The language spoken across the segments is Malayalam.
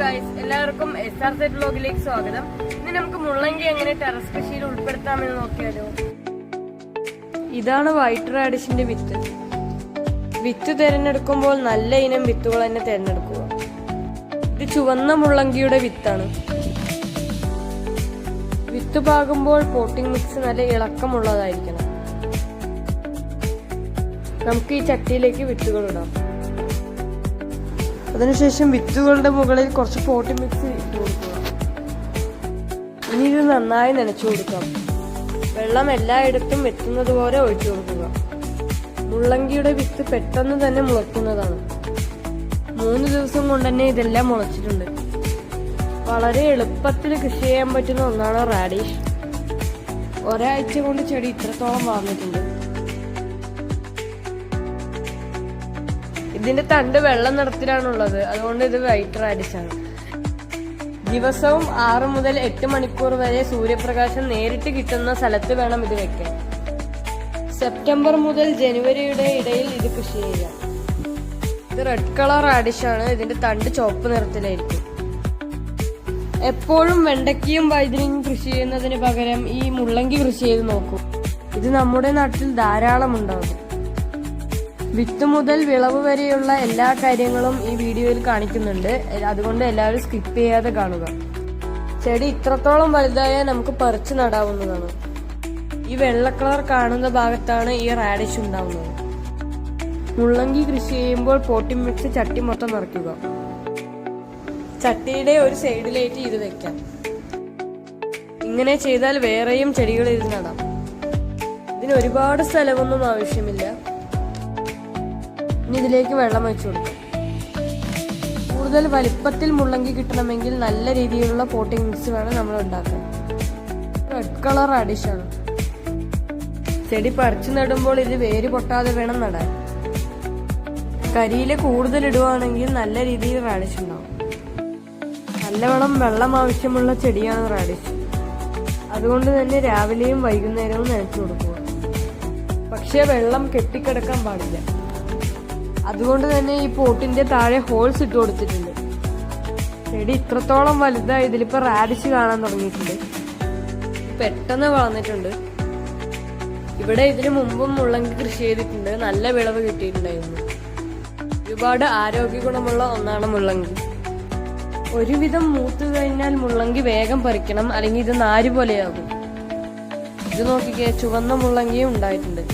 ഗൈസ് എല്ലാവർക്കും എസ് ആർ സെറ്റ് ബ്ലോഗിലേക്ക് സ്വാഗതം. ഇന്ന് നമുക്ക് മുള്ളങ്കി എങ്ങനെ ടെറസ് കൃഷിയിൽ ഉൾപ്പെടുത്താമെന്ന് നോക്കിയാലോ? ഇതാണ് വൈറ്റ് റാഡിഷിന്റെ വിത്ത്. വിത്ത് തിരഞ്ഞെടുക്കുമ്പോൾ നല്ല ഇനം വിത്തുകൾ തന്നെ തിരഞ്ഞെടുക്കുക. ഇത് ചുവന്ന മുള്ളങ്കിയുടെ വിത്താണ്. വിത്ത് പാകുമ്പോൾ പോട്ടിംഗ് മിക്സ് നല്ല ഇളക്കമുള്ളതായിരിക്കണം. നമുക്ക് ഈ ചട്ടിയിലേക്ക് വിത്തുകൾ ഇടാം. അതിനുശേഷം വിത്തുകളുടെ മുകളിൽ കുറച്ച് പോട്ടി മിക്സ് ഇട്ട് കൊടുക്കുക. ഇനി ഇത് നന്നായി നനച്ചു കൊടുക്കാം. വെള്ളം എല്ലായിടത്തും എത്തുന്നത് പോലെ ഒഴിച്ചു കൊടുക്കുക. മുള്ളങ്കിയുടെ വിത്ത് പെട്ടെന്ന് തന്നെ മുളയ്ക്കുന്നതാണ് മൂന്ന് ദിവസം കൊണ്ട് തന്നെ ഇതെല്ലാം മുളച്ചിട്ടുണ്ട്. വളരെ എളുപ്പത്തിൽ കൃഷി ചെയ്യാൻ പറ്റുന്ന ഒന്നാണ് റാഡിഷ്. ഒരാഴ്ച കൊണ്ട് ചെടി ഇത്രത്തോളം വളർന്നിട്ടുണ്ട്. ഇതിന്റെ തണ്ട് വെള്ള നിറത്തിലാണുള്ളത്. അതുകൊണ്ട് ഇത് വൈറ്റർ റാഡിഷ് ദിവസവും ആറ് മുതൽ എട്ട് മണിക്കൂർ വരെ സൂര്യപ്രകാശം നേരിട്ട് കിട്ടുന്ന സ്ഥലത്ത് വേണം ഇത് വെക്കാൻ. സെപ്റ്റംബർ മുതൽ ജനുവരിയുടെ ഇടയിൽ ഇത് കൃഷി ചെയ്യാം. ഇത് റെഡ് കളർ റാഡിഷ് ആണ് ഇതിന്റെ തണ്ട് ചുവപ്പ് നിറത്തിലായിരിക്കും. എപ്പോഴും വെണ്ടയ്ക്കയും വൈദ്യുതിയും കൃഷി ചെയ്യുന്നതിന് പകരം ഈ മുള്ളങ്കി കൃഷി ചെയ്ത് നോക്കൂ. ഇത് നമ്മുടെ നാട്ടിൽ ധാരാളം ഉണ്ടാകും വിത്ത് മുതൽ വിളവ് വരെയുള്ള എല്ലാ കാര്യങ്ങളും ഈ വീഡിയോയിൽ കാണിക്കുന്നുണ്ട്. അതുകൊണ്ട് എല്ലാവരും സ്കിപ്പ് ചെയ്യാതെ കാണുക. ചെടി ഇത്രത്തോളം വലുതായാൽ നമുക്ക് പറിച്ചു നടാവുന്നതാണ്. ഈ വെള്ള കളർ കാണുന്ന ഭാഗത്താണ് ഈ റാഡിഷ് ഉണ്ടാവുന്നത്. മുള്ളങ്കി കൃഷി ചെയ്യുമ്പോൾ പോട്ടി മിക്സ് ചട്ടി മൊത്തം നിറയ്ക്കുക. ചട്ടിയുടെ ഒരു സൈഡിലേക്ക് ഇത് വെക്കാം. ഇങ്ങനെ ചെയ്താൽ വേറെയും ചെടികൾ ഇത് നടാം. ഇതിന് ഒരുപാട് സ്ഥലമൊന്നും ആവശ്യമില്ല. ഇനി ഇതിലേക്ക് വെള്ളം ഒഴിച്ചു കൊടുക്കും. കൂടുതൽ വലിപ്പത്തിൽ മുള്ളങ്കി കിട്ടണമെങ്കിൽ നല്ല രീതിയിലുള്ള പോട്ടിംഗ് മിക്സ് വേണം നമ്മൾ ഉണ്ടാക്കാൻ. റെഡ് കളർ അഡിഷാണ് ചെടി പറിച്ചു നടുമ്പോൾ ഇത് വേര് പൊട്ടാതെ വേണം നടാൻ. കരിയില കൂടുതൽ ഇടുവാണെങ്കിൽ നല്ല രീതിയിൽ റാഡിഷ് ഉണ്ടാവും. നല്ലവണ്ണം വെള്ളം ആവശ്യമുള്ള ചെടിയാണ് റാഡിഷ് അതുകൊണ്ട് തന്നെ രാവിലെയും വൈകുന്നേരവും നനച്ചു കൊടുക്കുക. പക്ഷേ വെള്ളം കെട്ടിക്കിടക്കാൻ പാടില്ല. അതുകൊണ്ട് തന്നെ ഈ പോട്ടിന്റെ താഴെ ഹോൾസ് ഇട്ട് കൊടുത്തിട്ടുണ്ട്. ചെടി ഇത്രത്തോളം വലുതായി ഇതിലിപ്പോ റാഡിച്ച് കാണാൻ തുടങ്ങിയിട്ടുണ്ട്. പെട്ടെന്ന് വളർന്നിട്ടുണ്ട്. ഇവിടെ ഇതിനു മുമ്പും മുള്ളങ്കി കൃഷി ചെയ്തിട്ടുണ്ട്. നല്ല വിളവ് കിട്ടിയിട്ടുണ്ടായിരുന്നു. ഒരുപാട് ആരോഗ്യ ഗുണമുള്ള ഒന്നാണ് മുള്ളങ്കി. ഒരുവിധം മൂത്ത് കഴിഞ്ഞാൽ മുള്ളങ്കി വേഗം പറിക്കണം. അല്ലെങ്കിൽ ഇത് നാര് പോലെയാകും. ഇത് നോക്കിക്കേ ചുവന്ന മുള്ളങ്കിയും ഉണ്ടായിട്ടുണ്ട്.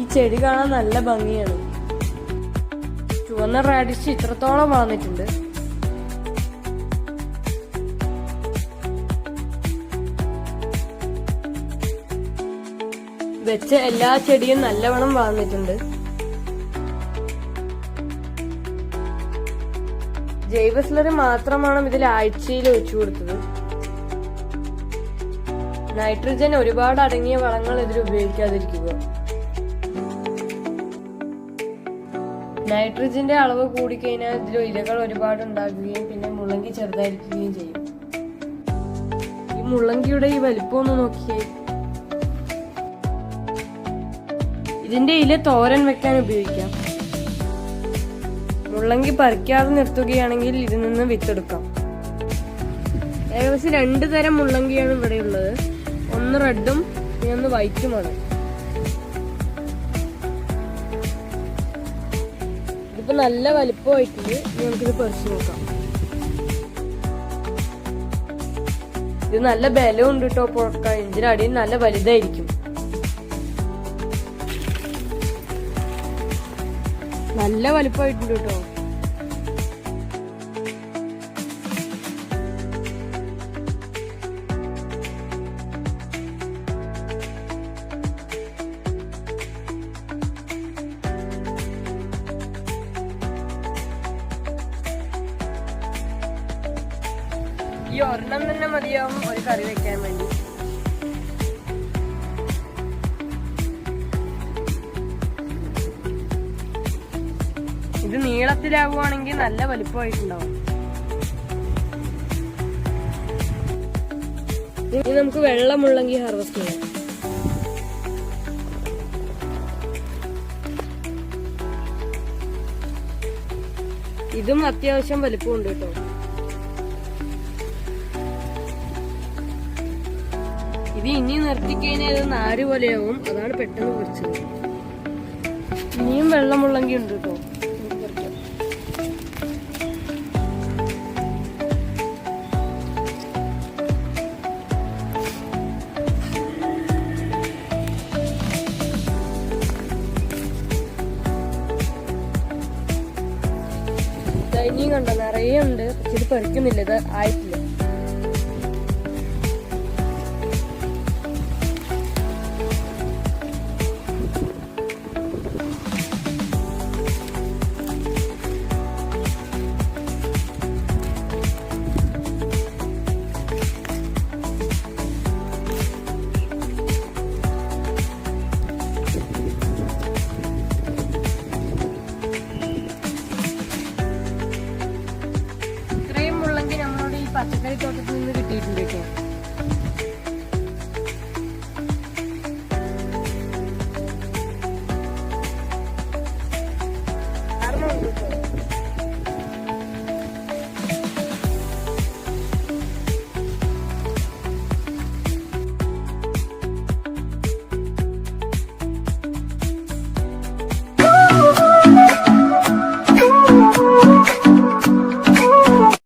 ഈ ചെടി കാണാൻ നല്ല ഭംഗിയാണ്. ചുവന്ന റാഡിഷ് ഇത്രത്തോളം വളർന്നിട്ടുണ്ട്. വെച്ച എല്ലാ ചെടിയും നല്ലവണ്ണം വളർന്നിട്ടുണ്ട്. ജൈവ സ്ലറി മാത്രമാണ് ഇതിൽ ആഴ്ചയിൽ ഒഴിച്ചു കൊടുത്തത്. നൈട്രജൻ ഒരുപാട് അടങ്ങിയ വളങ്ങൾ ഇതിൽ ഉപയോഗിക്കാതിരിക്കുക. നൈട്രജന്റെ അളവ് കൂടിക്കഴിഞ്ഞാൽ ഇതിൽ ഇലകൾ ഒരുപാട് ഉണ്ടാകുകയും പിന്നെ മുളങ്കി ചെറുതായിരിക്കുകയും ചെയ്യും. ഈ മുളങ്കിയുടെ ഈ വലിപ്പം ഒന്ന് നോക്കിയേ. ഇതിന്റെ ഇല തോരൻ വെക്കാൻ ഉപയോഗിക്കാം. മുള്ളങ്കി പറിക്കാതെ നിർത്തുകയാണെങ്കിൽ ഇതിൽ നിന്ന് വിത്തെടുക്കാം. ഏകദേശം രണ്ട് തരം മുള്ളങ്കിയാണ് ഇവിടെ ഉള്ളത്. ഒന്ന് റെഡും പിന്നെ ഒന്ന് വൈറ്റുമാണ്. ഇതിപ്പോ നല്ല വലിപ്പമായിട്ടുണ്ട് നമുക്കിത് പറിച്ചു നോക്കാം. ഇത് നല്ല ബലം ഉണ്ട് കേട്ടോ പുഴക്ക ഇതിനടിയിൽ നല്ല വലുതായിരിക്കും. നല്ല വലിപ്പമായിട്ടുണ്ട് കേട്ടോ ഈ ഒരെണ്ണം തന്നെ മതിയാവും. ഒരു കറി വെക്കാൻ വേണ്ടി. ഇത് നീളത്തിലാവുകയാണെങ്കിൽ നല്ല വലിപ്പമായിട്ടുണ്ടാവും. ഇനി നമുക്ക് വെള്ളമുള്ളെങ്കിൽ ഹാർവെസ്റ്റ് ചെയ്യാം. ഇതും അത്യാവശ്യം വലിപ്പമുണ്ട് കേട്ടോ. ഇത് ഇനി നിർത്തിക്കഴിഞ്ഞാൽ ഇത് നാര് പോലെയാവും? അതാണ് പെട്ടെന്ന് കുറച്ചത്. ഇനിയും വെള്ളമുള്ളെങ്കിൽ ഉണ്ട് കേട്ടോ ഇനിയും കണ്ടോ നിറയെ ഉണ്ട്. പക്ഷെ ഇത് പറിക്കുന്നില്ല ഇത് ആയിട്ടില്ല.